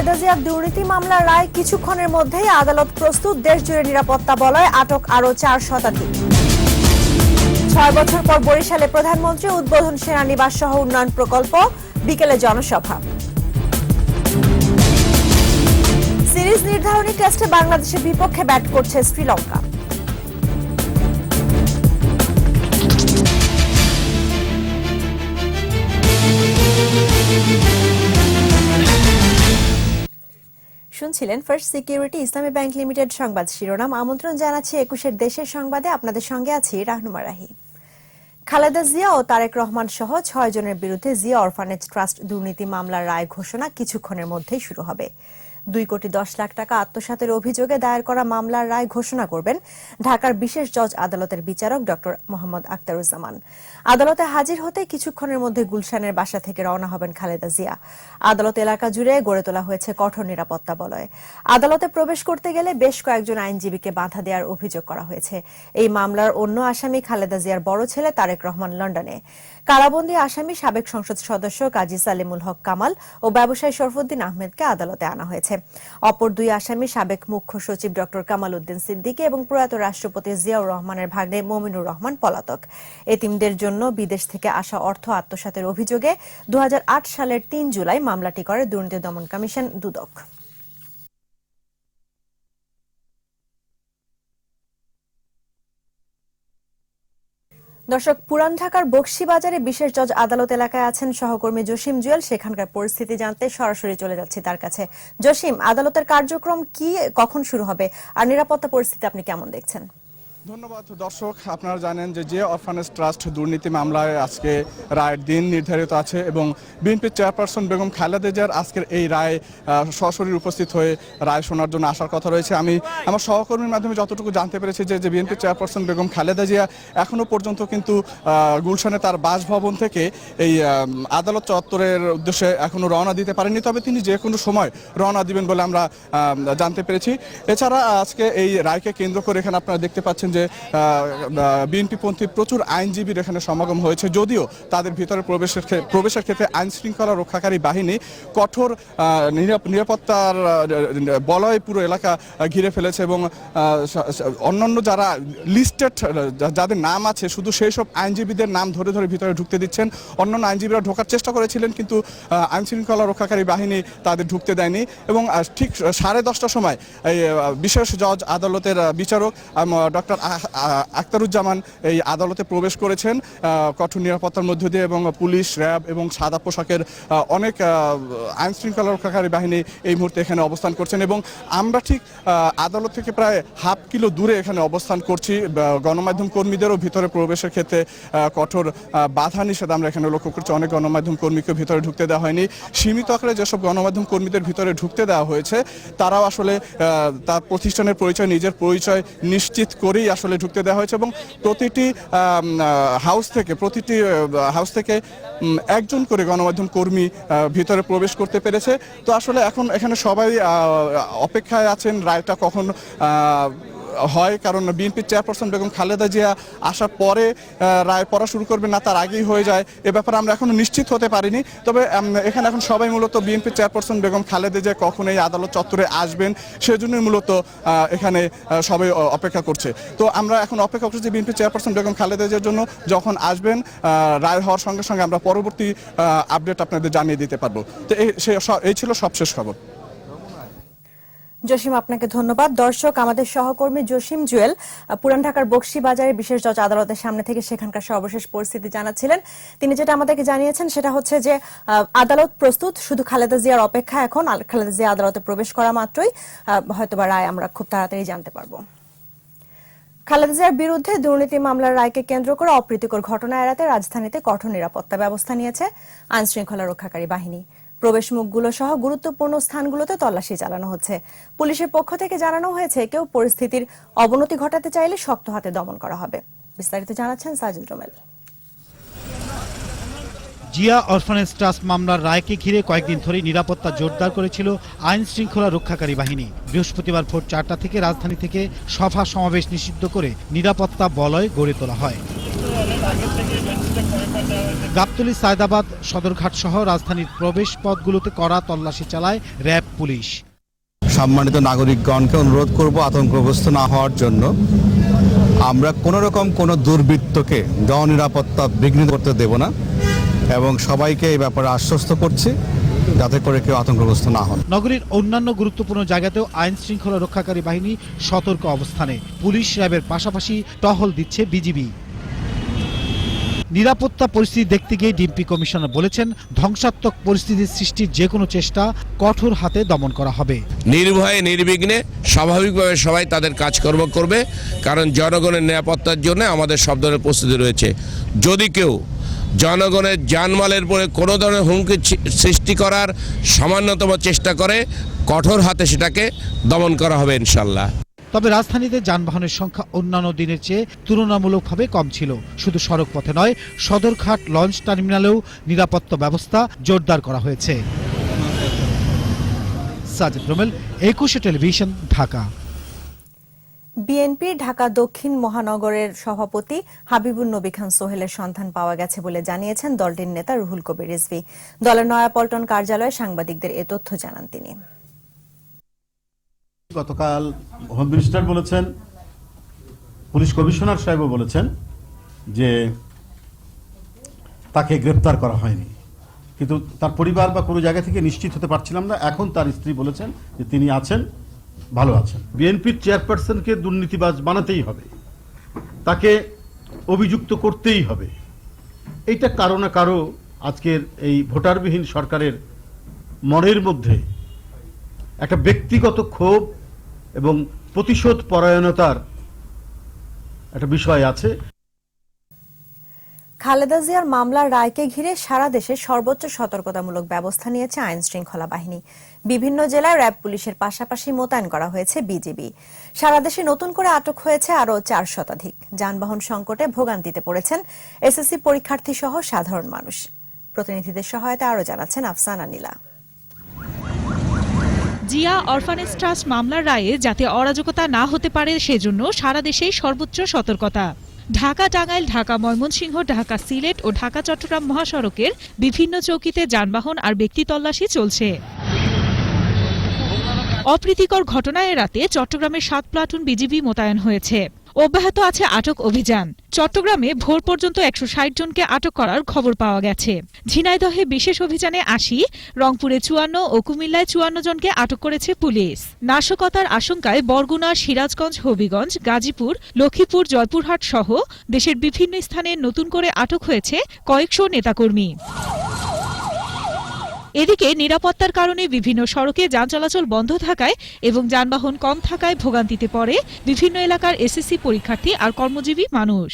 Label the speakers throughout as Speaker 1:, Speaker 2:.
Speaker 1: খালেদা জিয়ার দুর্নীতি মামলার রায় কিছুক্ষণের মধ্যেই আদালত প্রস্তুত। দেশ জুড়ে নিরাপত্তা বলয়, আটক আরও চার শতাধিক। ছয় বছর পর বরিশালে প্রধানমন্ত্রী উদ্বোধন সেনানিবাস সহ উন্নয়ন প্রকল্প, বিকেলে জনসভা। সিরিজ নির্ধারণী টেস্টে বাংলাদেশের বিপক্ষে ব্যাট করছে শ্রীলঙ্কা। শুনছিলেন First Security Islami Bank Limited সংবাদ শিরোনাম। আমন্ত্রণ জানাচ্ছি একুশের দেশের সংবাদে। আপনাদের সঙ্গে আছি রাহনুমা রাহি। খালেদা জিয়া ও তারেক রহমান সহ ছয় জনের বিরুদ্ধে জিয়া অরফানেজ ট্রাস্ট দুর্নীতি মামলার রায় ঘোষণা কিছুক্ষণের মধ্যেই শুরু হবে। দুই কোটি দশ লাখ টাকা আত্মসাতের অভিযোগে দায়ের করা মামলার রায় ঘোষণা করবেন ঢাকার বিশেষ জজ আদালতের বিচারক ডক্টর মোহাম্মদ আক্তারুজ্জামান আদালতে হাজির হতে কিছুক্ষণের মধ্যে গুলশানের বাসা থেকে রওনা হবেন খালেদা জিয়া। আদালত এলাকা জুড়ে গড়ে তোলা হয়েছে কঠোর নিরাপত্তা বলয়। আদালতে প্রবেশ করতে গেলে বেশ কয়েকজন আইনজীবীকে বাধা দেওয়ার অভিযোগ করা হয়েছে। এই মামলার অন্য আসামি খালেদা জিয়ার বড় ছেলে তারেক রহমান লন্ডনে। কারাবন্দী আসামি সাবেক সংসদ সদস্য কাজী সালিমুল হক কামাল ও ব্যবসায়ী শরফুদ্দিন আহমেদকে আদালতে আনা হয়েছে। অপর দুই আসামি সাবেক মুখ্য সচিব ডক্টর কামাল উদ্দিন সিদ্দিকী এবং প্রয়াত রাষ্ট্রপতি জিয়াউর রহমানের ভাগ্নে মমিনুর রহমান পলাতক। এতিমদের জন্য বিদেশ থেকে আসা অর্থ আত্মসাতের অভিযোগে দু সালের তিন জুলাই মামলাটি করে দুর্নীতি দমন কমিশন দুদক। দর্শক, পুরান ঢাকার বক্সিবাজারে বিশেষ জজ আদালত এলাকায় আছেন সহকর্মী জসিম জুয়েল। সেখানকার পরিস্থিতি জানতে সরাসরি চলে যাচ্ছি তার কাছে। জসিম, আদালতের কার্যক্রম কি, কখন শুরু হবে, আর নিরাপত্তা পরিস্থিতি আপনি কেমন দেখছেন?
Speaker 2: ধন্যবাদ দর্শক, আপনারা জানেন যে যে অরফানেজ ট্রাস্ট দুর্নীতি মামলায় আজকে রায়ের দিন নির্ধারিত আছে এবং বিএনপির চেয়ারপারসন বেগম খালেদা জিয়ার আজকের এই রায় সশরীর উপস্থিত হয়ে রায় শোনার জন্য আসার কথা রয়েছে। আমি আমার সহকর্মীর মাধ্যমে যতটুকু জানতে পেরেছি যে যে বিএনপির চেয়ারপারসন বেগম খালেদা জিয়া এখনও পর্যন্ত কিন্তু গুলশানে তার বাসভবন থেকে এই আদালত চত্বরের উদ্দেশ্যে এখনও রওনা দিতে পারেননি। তবে তিনি যে কোনো সময় রওনা দিবেন বলে আমরা জানতে পেরেছি। এছাড়া আজকে এই রায়কে কেন্দ্র করে এখানে আপনারা দেখতে পাচ্ছেন যে বিএনপিপন্থী প্রচুর আইনজীবীর এখানে সমাগম হয়েছে। যদিও তাদের ভিতরে প্রবেশের প্রবেশের ক্ষেত্রে আইন শৃঙ্খলা রক্ষাকারী বাহিনী কঠোর নিরাপত্তার বলয় পুরো এলাকা ঘিরে ফেলেছে এবং অন্যান্য যারা লিস্টেড যাদের নাম আছে, শুধু সেই সব আইনজীবীদের নাম ধরে ধরে ভিতরে ঢুকতে দিচ্ছেন। অন্যান্য আইনজীবীরা ঢোকার চেষ্টা করেছিলেন, কিন্তু আইন শৃঙ্খলা রক্ষাকারী বাহিনী তাদের ঢুকতে দেয়নি এবং ঠিক সাড়ে দশটার সময় এই বিশেষ জজ আদালতের বিচারক ডক্টর আখতারুজ্জামান এই আদালতে প্রবেশ করেছেন কঠোর নিরাপত্তার মধ্য দিয়ে এবং পুলিশ, র্যাব এবং সাদা পোশাকের অনেক আইন শৃঙ্খলা রক্ষাকারী বাহিনী এই মুহূর্তে এখানে অবস্থান করছেন এবং আমরা ঠিক আদালত থেকে প্রায় হাফ কিলো দূরে এখানে অবস্থান করছি। গণমাধ্যম কর্মীদেরও ভিতরে প্রবেশের ক্ষেত্রে কঠোর বাধা নিষেধ আমরা এখানে লক্ষ্য করছি। অনেক গণমাধ্যম কর্মীকে ভিতরে ঢুকতে দেওয়া হয়নি। সীমিত আকারে যেসব গণমাধ্যম কর্মীদের ভিতরে ঢুকতে দেওয়া হয়েছে, তারাও আসলে তার প্রতিষ্ঠানের পরিচয়, নিজের পরিচয় নিশ্চিত করেই আসলে ঢুকতে দেওয়া হয়েছে এবং প্রতিটি হাউস থেকে, প্রতিটি হাউস থেকে একজন করে গণমাধ্যম কর্মী ভিতরে প্রবেশ করতে পেরেছে। তো আসলে এখন এখানে সবাই অপেক্ষায় আছেন, রায়টা কখন হয়, কারণ বিএনপির চেয়ারপারসন বেগম খালেদা জিয়া আসার পরে রায় পড়া শুরু করবে না, তার আগেই হয়ে যায়। এ ব্যাপারে আমরা এখনও নিশ্চিত হতে পারিনি। তবে এখানে এখন সবাই মূলত বিএনপির চেয়ারপারসন বেগম খালেদা জিয়া কখন এই আদালত চত্বরে আসবেন, সেজন্যই মূলত এখানে সবাই অপেক্ষা করছে। তো আমরা এখন অপেক্ষা করছি যে বিএনপি চেয়ারপারসন বেগম খালেদা জিয়ার জন্য যখন আসবেন রায় হওয়ার সঙ্গে সঙ্গে আমরা পরবর্তী আপডেট আপনাদের জানিয়ে দিতে পারব। তো এই ছিল সবশেষ খবর।
Speaker 1: জসিম, আপনাকে ধন্যবাদ। দর্শক, আমাদের সহকর্মী জসিম জুয়েল পুরান ঢাকার বক্সি বাজারে বিশেষ জজ আদালতের সামনে থেকে সেখানকার সর্বশেষ পরিস্থিতি জানাচ্ছিলেন। তিনি যেটা আমাদেরকে জানিয়েছেন, সেটা হচ্ছে যে আদালত প্রস্তুত, শুধু খালেদা জিয়ার অপেক্ষা এখন খালেদা জিয়া আদালতে প্রবেশ করা মাত্রই হয়তোবা রায় আমরা খুব তাড়াতাড়ি জানতে পারব। খালেদা জিয়ার বিরুদ্ধে দুর্নীতি মামলার রায়কে কেন্দ্র করে অপ্রীতিকর ঘটনা এড়াতে রাজধানীতে কঠোর নিরাপত্তা ব্যবস্থা নিয়েছে আইন শৃঙ্খলা রক্ষাকারী বাহিনী। প্রবেশ মুখগুলো সহ গুরুত্বপূর্ণ স্থানগুলোতে তল্লাশি চালানো হচ্ছে। পুলিশের পক্ষ থেকে জানানো হয়েছে, কেউ পরিস্থিতির অবনতি ঘটাতে চাইলে শক্ত হাতে দমন করা হবে। বিস্তারিত জানাচ্ছেন সাজিদ রোমেল
Speaker 3: জিয়া অরফানেজ ট্রাস্ট মামলার রায়কে ঘিরে কয়েকদিন ধরেই নিরাপত্তা জোরদার করেছিল আইন শৃঙ্খলা রক্ষাকারী বাহিনী। বৃহস্পতিবার ভোর চারটা থেকে রাজধানী থেকে সভা সমাবেশ নিষিদ্ধ করে নিরাপত্তা বলয় গড়ে তোলা হয়। গাবতলী সায়দাবাদ সদরঘাট সহ রাজধানীর প্রবেশ পথগুলোতে কড়া তল্লাশি চালায় র্যাব পুলিশ।
Speaker 4: সম্মানিত নাগরিকগণকে অনুরোধ করব আতঙ্কগ্রস্ত না হওয়ার জন্য আমরা কোনো রকম কোনো দুর্বৃত্তকে জননিরাপত্তা বিঘ্নিত করতে দেব না এবং সবাইকে এই ব্যাপারে আশ্বস্ত করছি যাতে করে কেউ আতঙ্কগ্রস্ত না হন।
Speaker 3: নগরীর অন্যান্য গুরুত্বপূর্ণ জায়গাতেও আইন শৃঙ্খলা রক্ষাকারী বাহিনী সতর্ক অবস্থানে। পুলিশ র্যাবের পাশাপাশি টহল দিচ্ছে বিজিবি। নিরাপত্তা পরিস্থিতি দেখতে গিয়ে ডিএমপি কমিশনার বলেছেন, ধ্বংসাত্মক পরিস্থিতির সৃষ্টির যে কোনো চেষ্টা কঠোর হাতে দমন করা হবে।
Speaker 5: নির্ভয়ে, নির্বিঘ্নে, স্বাভাবিকভাবে সবাই তাদের কাজকর্ম করবে, কারণ জনগণের নিরাপত্তার জন্য আমাদের সব ধরনের প্রস্তুতি রয়েছে। যদি কেউ জনগণের জানমালের পরে কোনো ধরনের হুমকি সৃষ্টি করার সামান্যতম চেষ্টা করে, কঠোর হাতে সেটাকে দমন করা হবে ইনশাল্লাহ।
Speaker 3: তবে রাজধানীতে যানবাহনের সংখ্যা অন্যান্য দিনের চেয়ে তুলনামূলকভাবে কম ছিল। শুধু সড়ক পথে নয়, সদরঘাট লঞ্চ টার্মিনালেও নিরাপত্তা ব্যবস্থা জোরদার করা হয়েছে। একুশে টেলিভিশন, ঢাকা।
Speaker 1: বিএনপির ঢাকা দক্ষিণ মহানগরের সভাপতি হাবিবুল নবী খান সোহেলের সন্ধান পাওয়া গেছে বলে জানিয়েছেন দলটির নেতা রুহুল কবির রিজভী। দলের নয়াপল্টন কার্যালয়ে সাংবাদিকদের এ তথ্য জানান তিনি।
Speaker 6: গতকাল হোম মিনিস্টার বলেছেন, পুলিশ কমিশনার সাহেবও বলেছেন যে তাকে গ্রেপ্তার করা হয়নি। কিন্তু তার পরিবার বা কোনো জায়গা থেকে নিশ্চিত হতে পারছিলাম না। এখন তার স্ত্রী বলেছেন যে তিনি আছেন, ভালো আছেন। বিএনপির চেয়ারপারসনকে দুর্নীতিবাজ বানাতেই হবে। তাকে অভিযুক্ত করতেই হবে। এইটা কারও না কারও আজকের এই ভোটারবিহীন সরকারের মনের মধ্যে একটা ব্যক্তিগত ক্ষোভ এবং প্রতিশোধ পরায়ণতার একটা বিষয় আছে।
Speaker 1: খালেদা জিয়ার মামলার রায়কে ঘিরে সারা দেশে সর্বোচ্চ সতর্কতামূলক ব্যবস্থা নিয়েছে আইন শৃঙ্খলা বাহিনী। বিভিন্ন জেলায় র্যাব পুলিশের পাশাপাশি মোতায়েন করা হয়েছে বিজিবি। সারা দেশে নতুন করে আটক হয়েছে আরও চার শতাধিক। যানবাহন সংকটে ভোগান্তিতে পড়েছেন এসএসসি পরীক্ষার্থী সহ সাধারণ মানুষ। প্রতিনিধিদের সহায়তা আরও জানাচ্ছেন আফসানা নীলা।
Speaker 7: জিয়া অরফানেজ ট্রাস্ট মামলার রায়ে যাতে অরাজকতা না হতে পারে সেজন্য সারা দেশে সর্বোচ্চ সতর্কতা। ঢাকা টাঙ্গাইল, ঢাকা ময়মনসিংহ, ঢাকা সিলেট ও ঢাকা চট্টগ্রাম মহাসড়কের বিভিন্ন চৌকিতে যানবাহন আর ব্যক্তি তল্লাশি চলছে। অপ্রীতিকর ঘটনায় এড়াতে চট্টগ্রামের সাত প্লাটুন বিজিবি মোতায়েন হয়েছে। অব্যাহত আছে আটক অভিযান। চট্টগ্রামে ভোর পর্যন্ত একশো ষাট জনকে আটক করার খবর পাওয়া গেছে। ঝিনাইদহে বিশেষ অভিযানে আশি, রংপুরে চুয়ান্ন ও কুমিল্লায় চুয়ান্ন জনকে আটক করেছে পুলিশ। নাশকতার আশঙ্কায় বরগুনা, সিরাজগঞ্জ, হবিগঞ্জ, গাজীপুর, লক্ষ্মীপুর, জয়পুরহাট সহ দেশের বিভিন্ন স্থানে নতুন করে আটক হয়েছে কয়েকশো নেতাকর্মী। এদিকে নিরাপত্তার কারণে বিভিন্ন সড়কে যান চলাচল বন্ধ থাকায় এবং যানবাহন কম থাকায় ভোগান্তিতে পড়ে বিভিন্ন এলাকার এসএসসি পরীক্ষার্থী আর কর্মজীবী মানুষ।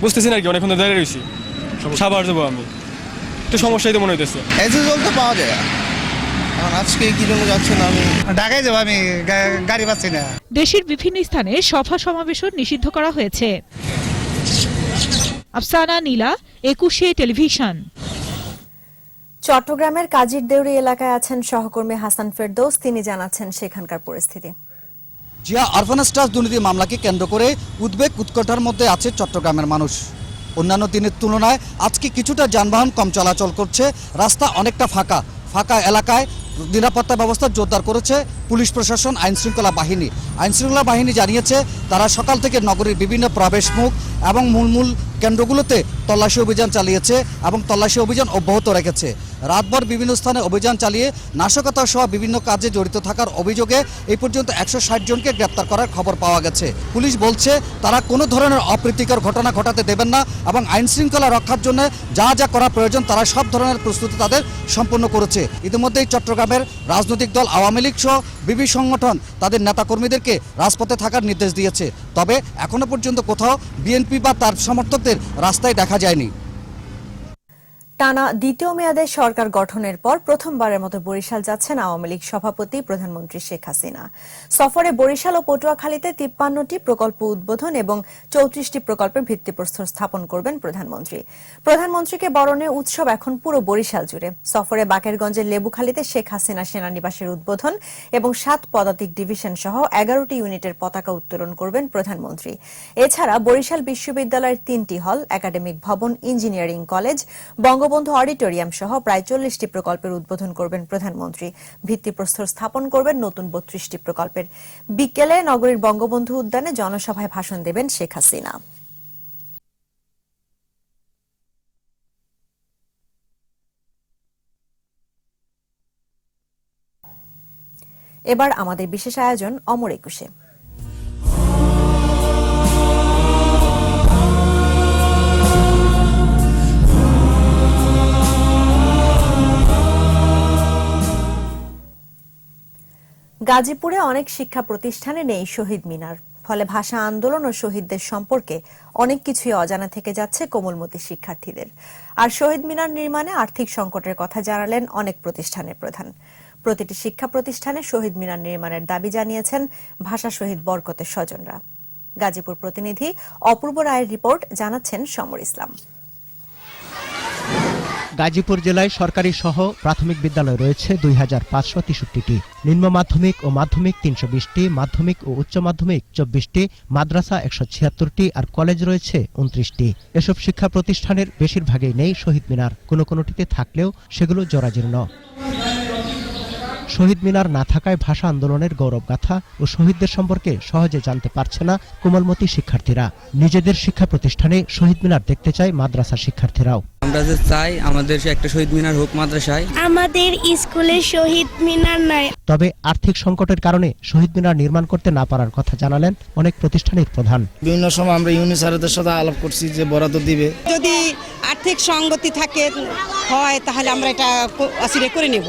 Speaker 8: বুঝতেছি না কি অনেকক্ষণ ধরে দাঁড়িয়ে রয়েছি সাবার যাব আমি। একটু সমস্যাই তো মনে হইতেছে।
Speaker 9: এসে জল তো পাওয়া যায়। আজকে কি জন্য যাচ্ছে না আমি?
Speaker 10: ঢাকায় যাব আমি। গাড়ি পাচ্ছি না।
Speaker 7: দেশের বিভিন্ন স্থানে সভা সমাবেশও নিষিদ্ধ করা হয়েছে। আফসানা নীলা একুশে টেলিভিশন।
Speaker 1: চট্টগ্রামের কাজির দেউরি এলাকায় আছেন সহকর্মী হাসান ফেরদৌস। তিনি জানাচ্ছেন সেখানকার পরিস্থিতি।
Speaker 11: জিয়া অরফানেজ ট্রাস্ট দুর্নীতি মামলাকে কেন্দ্র করে উদ্বেগ উৎকণ্ঠার মধ্যে আছে চট্টগ্রামের মানুষ। অন্যান্য দিনের তুলনায় আজকে কিছুটা যানবাহন কম চলাচল করছে। রাস্তা অনেকটা ফাঁকা। ফাঁকা এলাকায় নিরাপত্তা ব্যবস্থা জোরদার করেছে পুলিশ প্রশাসন, আইনশৃঙ্খলা বাহিনী। আইনশৃঙ্খলা বাহিনী জানিয়েছে, তারা সকাল থেকে নগরীর বিভিন্ন প্রবেশ মুখ এবং মূল মূল কেন্দ্রগুলোতে তল্লাশি অভিযান চালিয়েছে এবং তল্লাশি অভিযান অব্যাহত রেখেছে। রাতভর বিভিন্ন স্থানে অভিযান চালিয়ে নাশকতা সহ বিভিন্ন কাজে জড়িত থাকার অভিযোগে এই পর্যন্ত একশো ষাট জনকে গ্রেপ্তার করার খবর পাওয়া গেছে। পুলিশ বলছে, তারা কোনো ধরনের অপ্রীতিকর ঘটনা ঘটাতে দেবেন না এবং আইন শৃঙ্খলা রক্ষার জন্য যা যা করা প্রয়োজন তারা সব ধরনের প্রস্তুতি তাদের সম্পন্ন করেছে। ইতিমধ্যেই চট্টগ্রামের রাজনৈতিক দল আওয়ামী লীগ সহ বিবি সংগঠন তাদের নেতাকর্মীদেরকে রাজপথে থাকার নির্দেশ দিয়েছে। তবে এখনও পর্যন্ত কোথাও বিএনপি বা তার সমর্থকদের রাস্তায় দেখা যায়নি।
Speaker 1: টানা দ্বিতীয় মেয়াদে সরকার গঠনের পর প্রথমবারের মতো বরিশাল যাচ্ছেন আওয়ামী লীগ সভাপতি প্রধানমন্ত্রী শেখ হাসিনা। সফরে বরিশাল ও পটুয়াখালীতে তিপ্পান্নটি প্রকল্প উদ্বোধন এবং চৌত্রিশটি প্রকল্পের ভিত্তিপ্রস্তর স্থাপন করবেন প্রধানমন্ত্রী। প্রধানমন্ত্রীকে বরণে উৎসব এখন পুরো বরিশাল জুড়ে। সফরে বাকেরগঞ্জের লেবুখালীতে শেখ হাসিনা সেনানিবাসের উদ্বোধন এবং সাত পদাতিক ডিভিশন সহ এগারোটি ইউনিটের পতাকা উত্তোলন করবেন প্রধানমন্ত্রী। এছাড়া বরিশাল বিশ্ববিদ্যালয়ের তিনটি হল, একাডেমিক ভবন, ইঞ্জিনিয়ারিং কলেজ বঙ্গবন্ধু অডিটোরিয়াম সহ প্রায় চল্লিশটি প্রকল্পের উদ্বোধন করবেন প্রধানমন্ত্রী। ভিত্তিপ্রস্তর স্থাপন করবেন নতুন বত্রিশটি প্রকল্পের। বিকেলে নগরীর বঙ্গবন্ধু উদ্যানে জনসভায় ভাষণ দেবেন শেখ হাসিনা। এবার আমাদের বিশেষ আয়োজন অমর একুশে। গাজীপুরে অনেক শিক্ষা প্রতিষ্ঠানে নেই শহীদ মিনার। ফলে ভাষা আন্দোলন ও শহীদদের সম্পর্কে অনেক কিছুই অজানা থেকে যাচ্ছে কোমলমতি শিক্ষার্থীদের। আর শহীদ মিনার নির্মাণে আর্থিক সংকটের কথা জানালেন অনেক প্রতিষ্ঠানের প্রধান। প্রতিটি শিক্ষা প্রতিষ্ঠানে শহীদ মিনার নির্মাণের দাবি জানিয়েছেন ভাষা শহীদ বরকতের স্বজনরা। গাজীপুর প্রতিনিধি অপূর্ব রায়ের রিপোর্ট জানাচ্ছেন সমর ইসলাম।
Speaker 12: গাজীপুর জেলায় সরকারি সহ প্রাথমিক বিদ্যালয় রয়েছে দুই হাজার পাঁচশো তেষট্টিটি। নিম্ন মাধ্যমিক ও মাধ্যমিক তিনশো বিশটি, মাধ্যমিক ও উচ্চ মাধ্যমিক চব্বিশটি, মাদ্রাসা একশো ছিয়াত্তরটি আর কলেজ রয়েছে উনত্রিশটি। এসব শিক্ষা প্রতিষ্ঠানের বেশিরভাগই নেই শহীদ মিনার। কোনো কোনোটিতে থাকলেও সেগুলো জরাজীর্ণ। শহীদ মিনার না থাকায় ভাষা আন্দোলনের গৌরবগাথা ও শহীদদের সম্পর্কে সহজে জানতে পারছে না কোমলমতি শিক্ষার্থীরা। নিজেদের শিক্ষা প্রতিষ্ঠানে শহীদ মিনার দেখতে চায় মাদ্রাসা শিক্ষার্থীরাও।
Speaker 9: আমরা যে চাই আমাদের একটা শহীদ মিনার হোক মাদ্রাসায়।
Speaker 13: আমাদের স্কুলে শহীদ মিনার নাই।
Speaker 12: তবে আর্থিক সংকটের কারণে শহীদ মিনার নির্মাণ করতে না পারার কথা জানালেন অনেক প্রতিষ্ঠানের প্রধান।
Speaker 9: বিভিন্ন সময় আমরা ইউনিসারদের সাথে আলাপ করছি যে বরাদ্দ দিবে।
Speaker 13: যদি আর্থিক সঙ্গতি থাকে হয় তাহলে আমরা এটা আসলে করে নেব।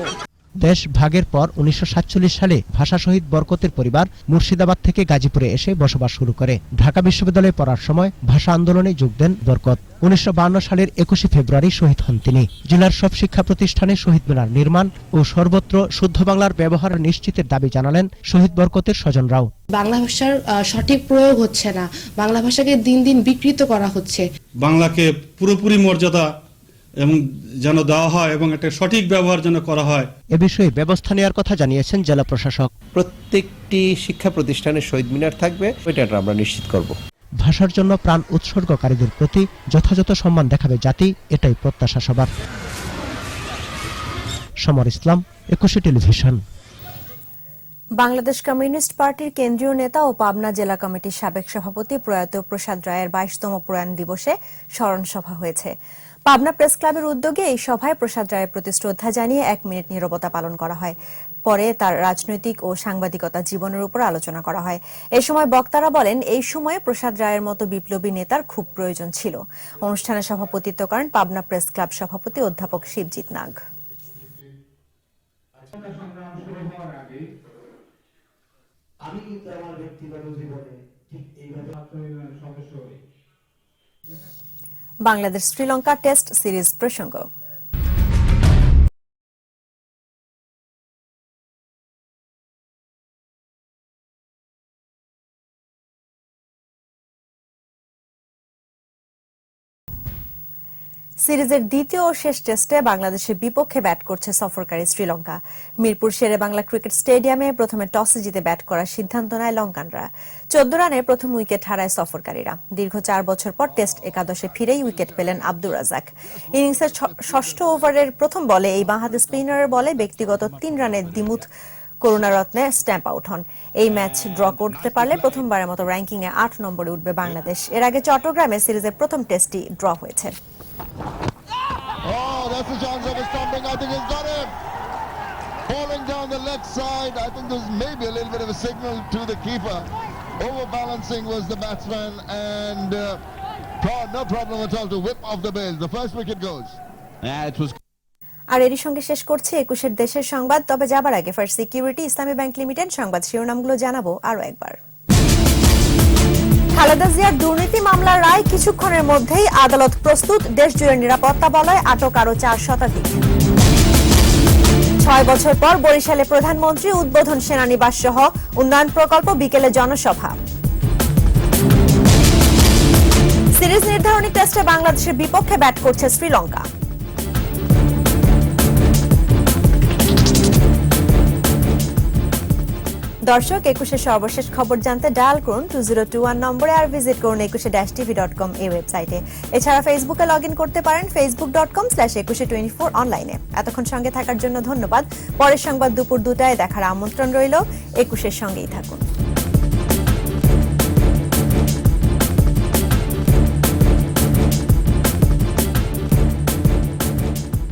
Speaker 12: দেশ ভাগের পর উনিশশো সাতচল্লিশ সালে ভাষা শহীদ বরকতের পরিবার মুর্শিদাবাদ থেকে গাজীপুরে এসে বসবাস শুরু করে। ঢাকা বিশ্ববিদ্যালয়ে পড়ার সময় ভাষা আন্দোলনে যোগ দেন বরকত। উনিশশো সালের একুশে ফেব্রুয়ারি শহীদ হন তিনি। জেলার সব শিক্ষা প্রতিষ্ঠানে শহীদ মিনার নির্মাণ ও সর্বত্র শুদ্ধ বাংলার ব্যবহার নিশ্চিতের দাবি জানালেন শহীদ বরকতের স্বজনরাও।
Speaker 13: বাংলা ভাষার সঠিক প্রয়োগ হচ্ছে না। বাংলা ভাষাকে দিন দিন বিকৃত করা হচ্ছে।
Speaker 6: বাংলাকে পুরোপুরি মর্যাদা এবং যেন দেওয়া হয় এবং একটা সঠিক ব্যবহার যেন করা হয়।
Speaker 12: এ বিষয়ে ব্যবস্থা নেওয়ার কথা জানিয়েছেন জেলা প্রশাসক।
Speaker 9: প্রত্যেকটি শিক্ষা প্রতিষ্ঠানে শহীদ মিনার থাকবে ওইটা আমরা নিশ্চিত করব।
Speaker 12: ভাষার জন্য প্রাণ উৎসর্গকারীদের প্রতি যথাযথ সম্মান দেখাবে জাতি এটাই প্রত্যাশা সবার। সমর ইসলাম একুশে টেলিভিশন।
Speaker 1: বাংলাদেশ কমিউনিস্ট পার্টির কেন্দ্রীয় নেতা ও পাবনা জেলা কমিটির সাবেক সভাপতি প্রয়াত প্রসাদ রায়ের বাইশতম প্রয়াণ দিবসে স্মরণ সভা হয়েছে। পাবনা প্রেস ক্লাবের উদ্যোগে এই সভায় প্রসাদ রায়ের প্রতি শ্রদ্ধা জানিয়ে এক মিনিট নীরবতা পালন করা হয়। পরে তার রাজনৈতিক ও সাংবাদিকতা জীবনের উপর আলোচনা করা হয়। এ সময় বক্তারা বলেন, এই সময়ে প্রসাদ রায়ের মতো বিপ্লবী নেতার খুব প্রয়োজন ছিল। অনুষ্ঠানে সভাপতিত্ব করেন পাবনা প্রেস ক্লাব সভাপতি অধ্যাপক শিবজিৎ নাগ। বাংলাদেশ শ্রীলঙ্কা টেস্ট সিরিজ প্রসঙ্গ। সিরিজের দ্বিতীয় ও শেষ টেস্টে বাংলাদেশের বিপক্ষে ব্যাট করছে সফরকারী শ্রীলঙ্কা। মিরপুর শেরে বাংলা ক্রিকেট স্টেডিয়ামে প্রথমে টসে জিতে ব্যাট করার সিদ্ধান্ত নেয় লঙ্কানরা। চোদ্দ রানে প্রথম উইকেট হারায় সফরকারীরা। দীর্ঘ চার বছর পর টেস্ট একাদশে ফিরেই উইকেট পেলেন আব্দুর রাজাক ইনিংসের ষষ্ঠ ওভারের প্রথম বলে এই বাঁহাতি স্পিনারের বলে ব্যক্তিগত তিন রানের দিমুথ করুণারত্নে স্ট্যাম্প আউট হন। এই ম্যাচ ড্র করতে পারলে প্রথমবারের মতো র্যাঙ্কিং এ আট নম্বরে উঠবে বাংলাদেশ। এর আগে চট্টগ্রামে সিরিজের প্রথম টেস্টটি ড্র হয়েছে।
Speaker 4: That's the chance of a stomping. I think he's got him. Falling down the left side. I think there's maybe a little bit of a signal to the keeper. Overbalancing was the batsman and uh, no problem at all to whip off the bail. The first wicket goes. Yeah, it was
Speaker 1: আর এরই সঙ্গে শেষ করছে একুশের দেশের সংবাদ তবে যাবার আগে First Security Islami Bank Limited সংবাদ শিরোনামগুলো জানাব আরও একবার খালেদা জিয়ার দুর্নীতি মামলার রায় কিছুক্ষণের মধ্যেই আদালত প্রস্তুত। দেশ জুড়ে নিরাপত্তা বলয় আটক আরও চার শতাধিক। ছয় বছর পর বরিশালে প্রধানমন্ত্রী উদ্বোধন সেনানিবাস সহ উন্নয়ন প্রকল্প বিকেলে জনসভা। সিরিজ নির্ধারণী টেস্টে বাংলাদেশের বিপক্ষে ব্যাট করছে শ্রীলঙ্কা। দর্শক একুশের সর্বশেষ খবর জানতে ডায়াল করুন টু জিরো টু ওয়ান নম্বরে আর ভিজিট করুন একুশে ড্যাশ টিভি ডট কম এই ওয়েবসাইটে। এছাড়া ফেসবুকে লগ ইন করতে পারেন Facebook dot com slash Ekushey twenty four অনলাইনে। এতক্ষণ সঙ্গে থাকার জন্য ধন্যবাদ। পরের সংবাদ দুপুর দুটায় দেখার আমন্ত্রণ রইল। একুশের সঙ্গেই থাকুন।